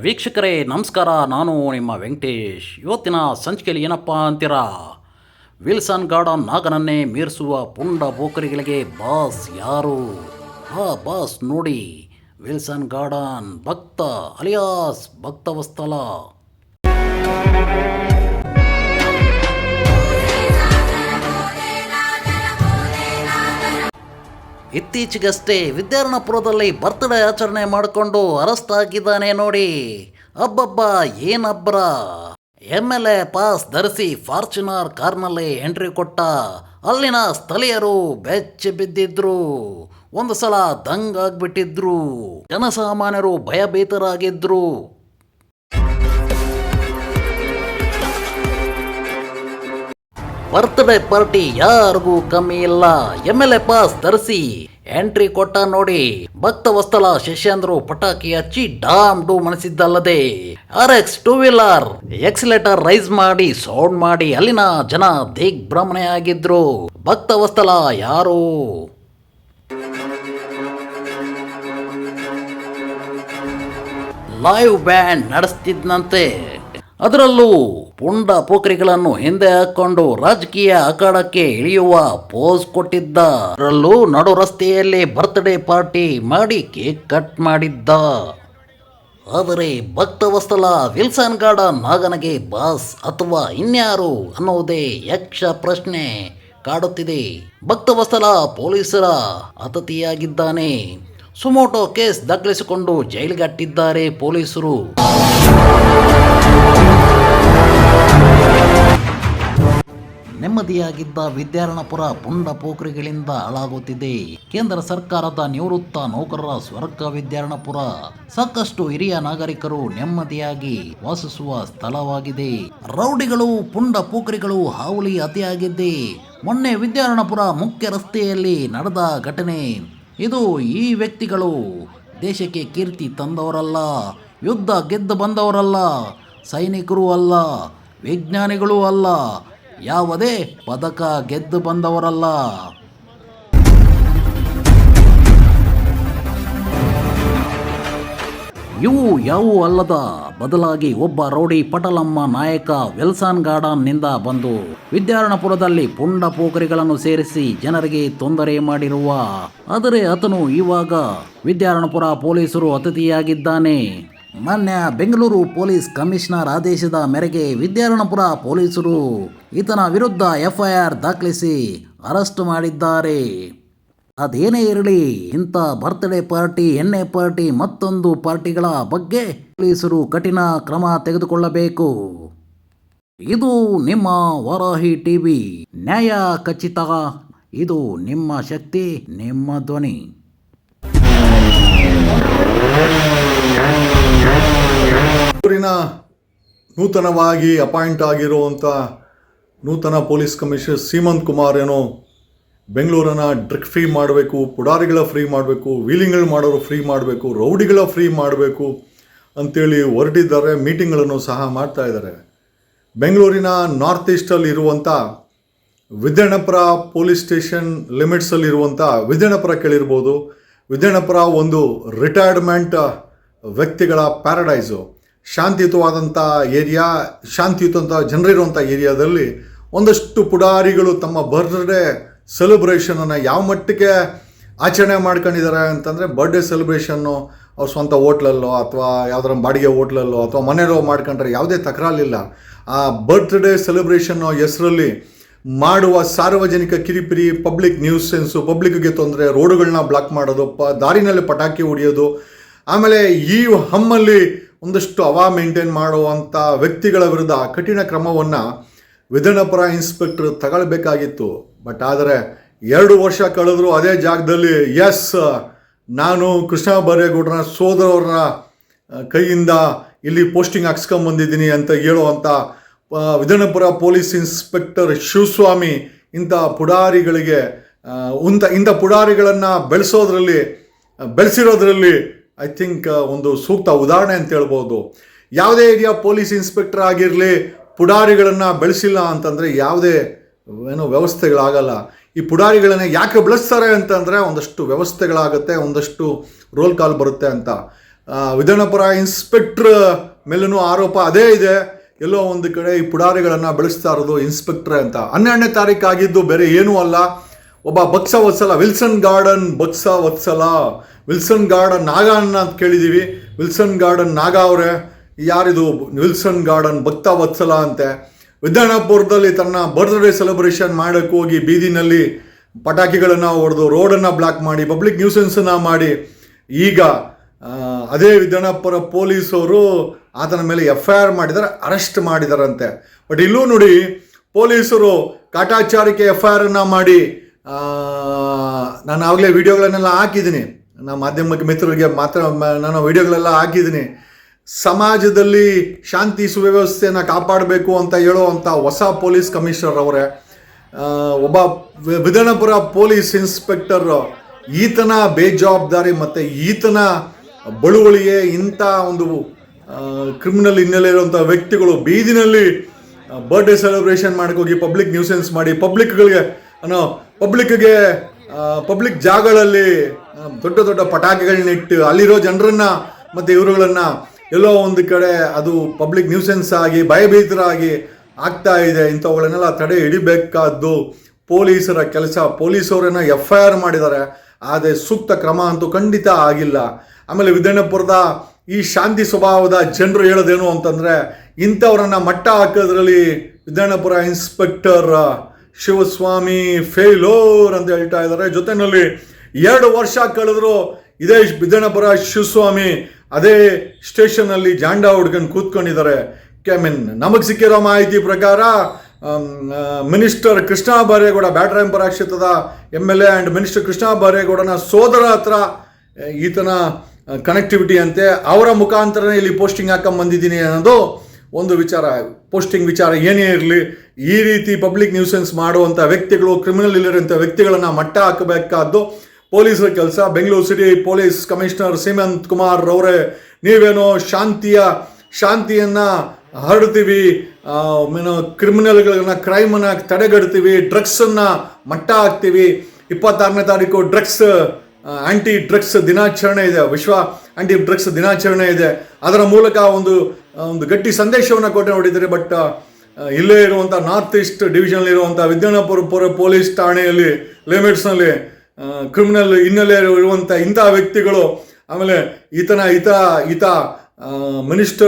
ವೀಕ್ಷಕರೇ, ನಮಸ್ಕಾರ. ನಾನು ನಿಮ್ಮ ವೆಂಕಟೇಶ್. ಇವತ್ತಿನ ಸಂಚಿಕೆಯಲ್ಲಿ ಏನಪ್ಪ ಅಂತೀರಾ? ವಿಲ್ಸನ್ ಗಾರ್ಡನ್ ನಾಗನನ್ನೇ ಮೀರಿಸುವ ಪುಂಡ ಬೋಕರಿಗಳಿಗೆ ಬಾಸ್ ಯಾರು? ಆ ಬಾಸ್ ನೋಡಿ, Wilson garden Bhakta alias Bhaktavatsala ಇತ್ತೀಚೆಗಷ್ಟೇ ವಿದ್ಯಾರಣ್ಯಪುರದಲ್ಲಿ ಬರ್ತ್ಡೇ ಆಚರಣೆ ಮಾಡಿಕೊಂಡು ಅರೆಸ್ಟ್ ನೋಡಿ. ಅಬ್ಬಬ್ಬ ಏನಬ್ಬರ ಎಂ ಎಲ್ ಎ ಪಾಸ್ ಧರಿಸಿ ಫಾರ್ಚುನರ್ ಕಾರ್ನಲ್ಲಿ ಎಂಟ್ರಿ ಕೊಟ್ಟ ಅಲ್ಲಿನ ಸ್ಥಳೀಯರು ಬೆಚ್ಚಿ ಬಿದ್ದಿದ್ರು. ಒಂದು ಸಲ ದಂಗಾಗ್ಬಿಟ್ಟಿದ್ರು ಜನಸಾಮಾನ್ಯರು ಭಯಭೀತರಾಗಿದ್ರು. ಬರ್ತ್ಡೇ ಪಾರ್ಟಿ ಯಾರಿಗೂ ಕಮ್ಮಿ ಇಲ್ಲ. ಎಂ ಎಲ್ ಎ ಪಾಸ್ ಧರಿಸಿ ಎಂಟ್ರಿ ಕೊಟ್ಟ ನೋಡಿ ಭಕ್ತ ವಸ್ತಲ ಪಟಾಕಿ ಹಚ್ಚಿ ಡಾಮ್ ಡೂ ಮಣಿಸಿದ್ದಲ್ಲದೆ R X two wheeler accelerator raise ಮಾಡಿ ಸೌಂಡ್ ಮಾಡಿ ಅಲ್ಲಿನ ಜನ ದಿಗ್ಭ್ರಮಣೆ ಆಗಿದ್ರು ಭಕ್ತ ವಸ್ತಲ ಯಾರು? ಲೈವ್ ಬ್ಯಾಂಡ್ ನಡೆಸ್ತಿದ್ನಂತೆ. ಅದರಲ್ಲೂ ಪುಂಡ ಪೋಖರಿಗಳನ್ನು ಹಿಂದೆ ಹಾಕೊಂಡು ರಾಜಕೀಯ ಅಖಾಡಕ್ಕೆ ಇಳಿಯುವ ಪೋಸ್ ಕೊಟ್ಟಿದ್ದ ಅದರಲ್ಲೂ ನಡು ರಸ್ತೆಯಲ್ಲಿ ಬರ್ತ್ಡೇ ಪಾರ್ಟಿ ಮಾಡಿ ಕೇಕ್ ಕಟ್ ಮಾಡಿದ್ದ. ಆದರೆ ಭಕ್ತವಸ್ತಲ ವಿಲ್ಸನ್ ಗಾರ್ಡನ್ ನಾಗನಗೆ ಬಾಸ್ ಅಥವಾ ಇನ್ಯಾರು ಅನ್ನೋದೇ ಯಕ್ಷ ಪ್ರಶ್ನೆ ಕಾಡುತ್ತಿದೆ. ಭಕ್ತವಸ್ತಲ ಪೊಲೀಸರ ಅತಿಥಿಯಾಗಿದ್ದಾನೆ ಸುಮೋಟೋ ಕೇಸ್ ದಾಖಲಿಸಿಕೊಂಡು ಜೈಲಿಗಟ್ಟಿದ್ದಾರೆ ಪೊಲೀಸರು. ನೆಮ್ಮದಿಯಾಗಿದ್ದ ವಿದ್ಯಾರಣಪುರ ಪುಂಡ ಪೋಖರಿಗಳಿಂದ ಹಾಳಾಗುತ್ತಿದೆ. ಕೇಂದ್ರ ಸರ್ಕಾರದ ನಿವೃತ್ತ ನೌಕರರ ಸ್ವರ್ಗ ವಿದ್ಯಾರಣಪುರ. ಸಾಕಷ್ಟು ಹಿರಿಯ ನಾಗರಿಕರು ನೆಮ್ಮದಿಯಾಗಿ ವಾಸಿಸುವ ಸ್ಥಳವಾಗಿದೆ. ರೌಡಿಗಳು, ಪುಂಡ ಪೋಖರಿಗಳು ಹಾವಳಿ ಅತಿಯಾಗಿದ್ದೆ ಮೊನ್ನೆ ವಿದ್ಯಾರಣಪುರ ಮುಖ್ಯ ರಸ್ತೆಯಲ್ಲಿ ನಡೆದ ಘಟನೆ. ಇದು ಈ ವ್ಯಕ್ತಿಗಳು ದೇಶಕ್ಕೆ ಕೀರ್ತಿ ತಂದವರಲ್ಲ, ಯುದ್ಧ ಗೆದ್ದು ಬಂದವರಲ್ಲ, ಸೈನಿಕರೂ ಅಲ್ಲ, ವಿಜ್ಞಾನಿಗಳೂ ಅಲ್ಲ ಯಾವುದೇ ಪದಕ ಗೆದ್ದು ಬಂದವರಲ್ಲ. ಇವು ಯಾವೂ ಅಲ್ಲದ ಬದಲಾಗಿ ಒಬ್ಬ ರೌಡಿ ಪಟಲಮ್ಮ ನಾಯಕ ವೆಲ್ಸಾನ್ ಗಾರ್ಡನ್ನಿಂದ ಬಂದು ವಿದ್ಯಾರಣಪುರದಲ್ಲಿ ಪುಂಡ ಪೋಖರಿಗಳನ್ನು ಸೇರಿಸಿ ಜನರಿಗೆ ತೊಂದರೆ ಮಾಡಿರುವ ಆದರೆ ಆತನು ಇವಾಗ ವಿದ್ಯಾರಣಪುರ ಪೊಲೀಸರು ಅತಿಥಿಯಾಗಿದ್ದಾನೆ. ಮೊನ್ನೆ ಬೆಂಗಳೂರು ಪೊಲೀಸ್ ಕಮಿಷನರ್ ಆದೇಶದ ಮೇರೆಗೆ ವಿದ್ಯಾರಣಪುರ ಪೊಲೀಸರು ಈತನ ವಿರುದ್ಧ ಎಫ್ಐಆರ್ ದಾಖಲಿಸಿ ಅರೆಸ್ಟ್ ಮಾಡಿದ್ದಾರೆ. ಅದೇನೇ ಇರಲಿ, ಇಂಥ ಬರ್ತ್ಡೇ ಪಾರ್ಟಿ, ಎಣ್ಣೆ ಪಾರ್ಟಿ, ಮತ್ತೊಂದು ಪಾರ್ಟಿಗಳ ಬಗ್ಗೆ ಪೊಲೀಸರು ಕಠಿಣ ಕ್ರಮ ತೆಗೆದುಕೊಳ್ಳಬೇಕು. ಇದು ನಿಮ್ಮ ವಾರಾಹಿ ಟಿವಿ ನ್ಯಾಯ ಖಚಿತ, ಇದು ನಿಮ್ಮ ಶಕ್ತಿ, ನಿಮ್ಮ ಧ್ವನಿ. ಬೆಂಗಳೂರಿನ ನೂತನವಾಗಿ ಅಪಾಯಿಂಟ್ ಆಗಿರುವಂಥ ನೂತನ ಪೊಲೀಸ್ ಕಮಿಷನರ್ ಸೀಮಂತ್ ಕುಮಾರ್ ಏನೋ ಬೆಂಗಳೂರನ್ನ ಡ್ರಗ್ ಫ್ರೀ ಮಾಡಬೇಕು, ಪುಡಾರಿಗಳ ಫ್ರೀ ಮಾಡಬೇಕು, ವೀಲಿಂಗ್ಗಳು ಮಾಡೋರು ಫ್ರೀ ಮಾಡಬೇಕು, ರೌಡಿಗಳ ಫ್ರೀ ಮಾಡಬೇಕು ಅಂತೇಳಿ ಹೊರಟಿದ್ದಾರೆ, ಮೀಟಿಂಗ್ಗಳನ್ನು ಸಹ ಮಾಡ್ತಾ ಇದ್ದಾರೆ. ಬೆಂಗಳೂರಿನ ನಾರ್ತ್ ಈಸ್ಟಲ್ಲಿ ಇರುವಂಥ ವಿದ್ಯಾಣಪುರ ಪೊಲೀಸ್ ಸ್ಟೇಷನ್ ಲಿಮಿಟ್ಸಲ್ಲಿರುವಂಥ ವಿದ್ಯಾಣಪುರ ಕೇಳಿರ್ಬೋದು ವಿದ್ಯಾಣಪುರ ಒಂದು ರಿಟೈರ್ಡ್ಮೆಂಟ್ ವ್ಯಕ್ತಿಗಳ ಪ್ಯಾರಡೈಸು. ಶಾಂತಿಯುತವಾದಂಥ ಏರಿಯಾ ಶಾಂತಿಯುತವಂಥ ಜನರಿರುವಂಥ ಏರಿಯಾದಲ್ಲಿ ಒಂದಷ್ಟು ಪುಡಾರಿಗಳು ತಮ್ಮ ಬರ್ತ್ಡೇ ಸೆಲೆಬ್ರೇಷನನ್ನು ಯಾವ ಮಟ್ಟಕ್ಕೆ ಆಚರಣೆ ಮಾಡ್ಕೊಂಡಿದ್ದಾರೆ ಅಂತಂದರೆ ಬರ್ಡೇ ಸೆಲೆಬ್ರೇಷನ್ನು ಅವ್ರ ಸ್ವಂತ ಹೋಟ್ಲಲ್ಲೋ ಅಥವಾ ಯಾವ್ದಾರ ಬಾಡಿಗೆ ಹೋಟ್ಲಲ್ಲೋ ಅಥವಾ ಮನೆಯಲ್ಲೋ ಮಾಡ್ಕೊಂಡ್ರೆ ಯಾವುದೇ ತಕರಾರಿಲ್ಲ. ಆ ಬರ್ತ್ಡೇ ಸೆಲೆಬ್ರೇಷನ್ನು ಹೆಸರಲ್ಲಿ ಮಾಡುವ ಸಾರ್ವಜನಿಕ ಕಿರಿಪಿರಿ, ಪಬ್ಲಿಕ್ ನ್ಯೂಸ್ ಸೆನ್ಸು, ಪಬ್ಲಿಕ್ಗೆ ತೊಂದರೆ ರೋಡುಗಳನ್ನ ಬ್ಲಾಕ್ ಮಾಡೋದು, ಪ ದಾರಿನಲ್ಲಿ ಪಟಾಕಿ ಹೊಡೆಯೋದು ಆಮೇಲೆ ಈ ಹಮ್ಮಲ್ಲಿ ಒಂದಷ್ಟು ಹವಾ ಮೇಂಟೈನ್ ಮಾಡುವಂಥ ವ್ಯಕ್ತಿಗಳ ವಿರುದ್ಧ ಕಠಿಣ ಕ್ರಮವನ್ನು ವಿಧಾನಪುರ ಇನ್ಸ್ಪೆಕ್ಟರ್ ತಗೊಳ್ಬೇಕಾಗಿತ್ತು. ಬಟ್ ಆದರೆ ಎರಡು ವರ್ಷ ಕಳೆದ್ರು ಅದೇ ಜಾಗದಲ್ಲಿ ಎಸ್ ನಾನು ಕೃಷ್ಣ ಬರೇಗೌಡರ ಸೋದರವರ ಕೈಯಿಂದ ಇಲ್ಲಿ ಪೋಸ್ಟಿಂಗ್ ಹಾಕ್ಸ್ಕೊಂಬಂದಿದ್ದೀನಿ ಅಂತ ಹೇಳುವಂಥ ವಿಧಾನಪುರ ಪೊಲೀಸ್ ಇನ್ಸ್ಪೆಕ್ಟರ್ ಶಿವಸ್ವಾಮಿ ಇಂಥ ಪುಡಾರಿಗಳಿಗೆ ಉಂತ ಇಂಥ ಪುಡಾರಿಗಳನ್ನು ಬೆಳೆಸೋದ್ರಲ್ಲಿ, ಬೆಳೆಸಿರೋದ್ರಲ್ಲಿ ಐ ಥಿಂಕ್ ಒಂದು ಸೂಕ್ತ ಉದಾಹರಣೆ ಅಂತ ಹೇಳ್ಬೋದು. ಯಾವುದೇ ಏರಿಯಾ ಪೊಲೀಸ್ ಇನ್ಸ್ಪೆಕ್ಟರ್ ಆಗಿರಲಿ, ಪುಡಾರಿಗಳನ್ನು ಬೆಳೆಸಿಲ್ಲ ಅಂತಂದರೆ ಯಾವುದೇ, ಏನೋ ವ್ಯವಸ್ಥೆಗಳಾಗಲ್ಲ. ಈ ಪುಡಾರಿಗಳನ್ನ ಯಾಕೆ ಬೆಳೆಸ್ತಾರೆ ಅಂತಂದರೆ ಒಂದಷ್ಟು ವ್ಯವಸ್ಥೆಗಳಾಗುತ್ತೆ, ಒಂದಷ್ಟು ರೋಲ್ ಕಾಲ್ ಬರುತ್ತೆ ಅಂತ. ವಿಧಾನಪುರ ಇನ್ಸ್ಪೆಕ್ಟರ್ ಮೇಲೂ ಆರೋಪ ಅದೇ ಇದೆ. ಎಲ್ಲೋ ಒಂದು ಕಡೆ ಈ ಪುಡಾರಿಗಳನ್ನು ಬೆಳೆಸ್ತಾ ಇರೋದು ಇನ್ಸ್ಪೆಕ್ಟ್ರೆ ಅಂತ. ಹನ್ನೆರಡನೇ ತಾರೀಕು ಆಗಿದ್ದು ಬೇರೆ ಏನೂ ಅಲ್ಲ. ಒಬ್ಬ ಬಕ್ಸಾ ವತ್ಸಲ, Wilson Garden ಬಕ್ಸ Vatsala, Wilson Garden Naga ಅನ್ನ ಅಂತ ಕೇಳಿದ್ದೀವಿ ವಿಲ್ಸನ್ ಗಾರ್ಡನ್ ನಾಗ ಅವರೇ, ಯಾರಿದು? ವಿಲ್ಸನ್ ಗಾರ್ಡನ್ ಭಕ್ತ ವತ್ಸಲ ಅಂತೆ. ವಿಧಾನಪುರದಲ್ಲಿ ತನ್ನ ಬರ್ತ್ಡೇ ಸೆಲೆಬ್ರೇಷನ್ ಮಾಡೋಕ್ಕೆ ಹೋಗಿ ಬೀದಿನಲ್ಲಿ ಪಟಾಕಿಗಳನ್ನು ಹೊಡೆದು ರೋಡನ್ನು ಬ್ಲಾಕ್ ಮಾಡಿ ಪಬ್ಲಿಕ್ ನ್ಯೂಸೆನ್ಸನ್ನು ಮಾಡಿ. ಈಗ ಅದೇ ವಿಧಾನಪುರ ಪೊಲೀಸವರು ಆತನ ಮೇಲೆ ಎಫ್ ಐ ಆರ್ ಮಾಡಿದ್ದಾರೆ ಅರೆಸ್ಟ್ ಮಾಡಿದಾರಂತೆ. ಬಟ್ ಇಲ್ಲೂ ನೋಡಿ ಪೊಲೀಸರು ಕಾಟಾಚಾರಿಕೆ ಎಫ್ ಐ ಆರನ್ನು ಮಾಡಿ ನಾನು ಆಗಲೇ ವಿಡಿಯೋಗಳನ್ನೆಲ್ಲ ಹಾಕಿದ್ದೀನಿ. ನಮ್ಮ ಮಾಧ್ಯಮಕ್ಕೆ ಮಿತ್ರರಿಗೆ ಮಾತ್ರ ನಾನು ವಿಡಿಯೋಗಳೆಲ್ಲ ಹಾಕಿದ್ದೀನಿ. ಸಮಾಜದಲ್ಲಿ ಶಾಂತಿ ಸುವ್ಯವಸ್ಥೆಯನ್ನು ಕಾಪಾಡಬೇಕು ಅಂತ ಹೇಳುವಂಥ ಹೊಸ ಪೊಲೀಸ್ ಕಮಿಷನರ್ ಅವರೇ ಒಬ್ಬ ವಿಧಾನಪುರ ಪೊಲೀಸ್ ಇನ್ಸ್ಪೆಕ್ಟರ್ ಈತನ ಬೇಜವಾಬ್ದಾರಿ ಮತ್ತು ಈತನ ಬಳುವಳಿಗೆ ಇಂಥ ಒಂದು ಕ್ರಿಮಿನಲ್ ಹಿನ್ನೆಲೆ ಇರುವಂಥ ವ್ಯಕ್ತಿಗಳು ಬೀದಿನಲ್ಲಿ ಬರ್ಡೇ ಸೆಲೆಬ್ರೇಷನ್ ಹೋಗಿ ಪಬ್ಲಿಕ್ ನ್ಯೂಸೆನ್ಸ್ ಮಾಡಿ ಪಬ್ಲಿಕ್ಗಳಿಗೆ ಅನ್ನೋ ಪಬ್ಲಿಕ್ಗೆ ಪಬ್ಲಿಕ್ ಜಾಗಗಳಲ್ಲಿ ದೊಡ್ಡ ದೊಡ್ಡ ಪಟಾಕಿಗಳನ್ನಿಟ್ಟು ಅಲ್ಲಿರೋ ಜನರನ್ನ ಮತ್ತು ಇವರುಗಳನ್ನ ಎಲ್ಲೋ ಒಂದು ಕಡೆ ಅದು ಪಬ್ಲಿಕ್ ನ್ಯೂಸೆನ್ಸ್ ಆಗಿ, ಭಯಭೀತರಾಗಿ ಆಗ್ತಾ ಇದೆ. ಇಂಥವುಗಳನ್ನೆಲ್ಲ ತಡೆ ಹಿಡಿಬೇಕಾದ್ದು ಪೊಲೀಸರ ಕೆಲಸ. ಪೊಲೀಸವರನ್ನು ಎಫ್ ಐ ಆರ್ ಮಾಡಿದ್ದಾರೆ. ಆದರೆ ಸೂಕ್ತ ಕ್ರಮ ಅಂತೂ ಖಂಡಿತ ಆಗಿಲ್ಲ. ಆಮೇಲೆ ವಿಧಾನಪುರದ ಈ ಶಾಂತಿ ಸ್ವಭಾವದ ಜನರು ಹೇಳೋದೇನು ಅಂತಂದರೆ, ಇಂಥವ್ರನ್ನು ಮಟ್ಟ ಹಾಕೋದ್ರಲ್ಲಿ ವಿಧಾನಪುರ ಇನ್ಸ್ಪೆಕ್ಟರ್ ಶಿವಸ್ವಾಮಿ ಫೇಲೋರ್ ಅಂತ ಹೇಳ್ತಾ ಇದ್ದಾರೆ. ಜೊತೆನಲ್ಲಿ ಎರಡು ವರ್ಷ ಕಳೆದ್ರು ಇದೇ ವಿಧಾನಪುರ ಶಿವಸ್ವಾಮಿ ಅದೇ ಸ್ಟೇಷನಲ್ಲಿ ಜಾಂಡ ಹುಡ್ಕೊಂಡು ಕೂತ್ಕೊಂಡಿದ್ದಾರೆ. ಐ ಮೀನ್ ನಮಗೆ ಸಿಕ್ಕಿರೋ ಮಾಹಿತಿ ಪ್ರಕಾರ ಮಿನಿಸ್ಟರ್ ಕೃಷ್ಣ ಬಾರೇಗೌಡ, ಬ್ಯಾಟರಾಯಂಪುರ ಕ್ಷೇತ್ರದ M L A and minister Krishna ಬಾರೇಗೌಡನ ಸೋದರ ಹತ್ರ ಈತನ ಕನೆಕ್ಟಿವಿಟಿ ಅಂತೆ, ಅವರ ಮುಖಾಂತರನೇ ಇಲ್ಲಿ ಪೋಸ್ಟಿಂಗ್ ಹಾಕೊಂಡ್ ಬಂದಿದ್ದೀನಿ ಅನ್ನೋದು ಒಂದು ವಿಚಾರ ಪೋಸ್ಟಿಂಗ್ ವಿಚಾರ ಏನೇ ಇರಲಿ, ಈ ರೀತಿ ಪಬ್ಲಿಕ್ ನ್ಯೂಸೆನ್ಸ್ ಮಾಡುವಂಥ ವ್ಯಕ್ತಿಗಳು ಕ್ರಿಮಿನಲ್ ಇಲ್ಲಿರುವಂಥ ವ್ಯಕ್ತಿಗಳನ್ನು ಮಟ್ಟ ಹಾಕಬೇಕಾದ್ದು ಪೊಲೀಸರ ಕೆಲಸ. Bengaluru city police commissioner Seemanth Kumar ಅವರೇ ನೀವೇನೋ ಶಾಂತಿಯ, ಶಾಂತಿಯನ್ನು ಹರಡ್ತೀವಿ ಮೀನು ಕ್ರಿಮಿನಲ್ಗಳನ್ನ ಕ್ರೈಮನ್ನು ತಡೆಗಡ್ತೀವಿ ಡ್ರಗ್ಸನ್ನು ಮಟ್ಟ ಹಾಕ್ತೀವಿ. ಇಪ್ಪತ್ತಾರನೇ ತಾರೀಕು ಡ್ರಗ್ಸ್ ಆಂಟಿ ಡ್ರಗ್ಸ್ ದಿನಾಚರಣೆ ಇದೆ, ವಿಶ್ವ ಆಂಟಿ ಡ್ರಗ್ಸ್ ದಿನಾಚರಣೆ ಇದೆ. ಅದರ ಮೂಲಕ ಒಂದು ಒಂದು ಗಟ್ಟಿ ಸಂದೇಶವನ್ನು ಕೊಟ್ಟು ನೋಡಿದರೆ ಬಟ್ ಇಲ್ಲೇ ಇರುವಂಥ ನಾರ್ತ್ ಈಸ್ಟ್ ಡಿವಿಷನ್ ಇರುವಂಥ ವಿದ್ಯಾನಪುರ ಪೊರ ಪೊಲೀಸ್ ಠಾಣೆಯಲ್ಲಿ ಲಿಮಿಟ್ಸ್ನಲ್ಲಿ ಕ್ರಿಮಿನಲ್ ಹಿನ್ನೆಲೆ ಇರುವಂಥ ಇಂಥ ವ್ಯಕ್ತಿಗಳು, ಆಮೇಲೆ ಈತನ ಈತ ಈತ ಮಿನಿಸ್ಟರ್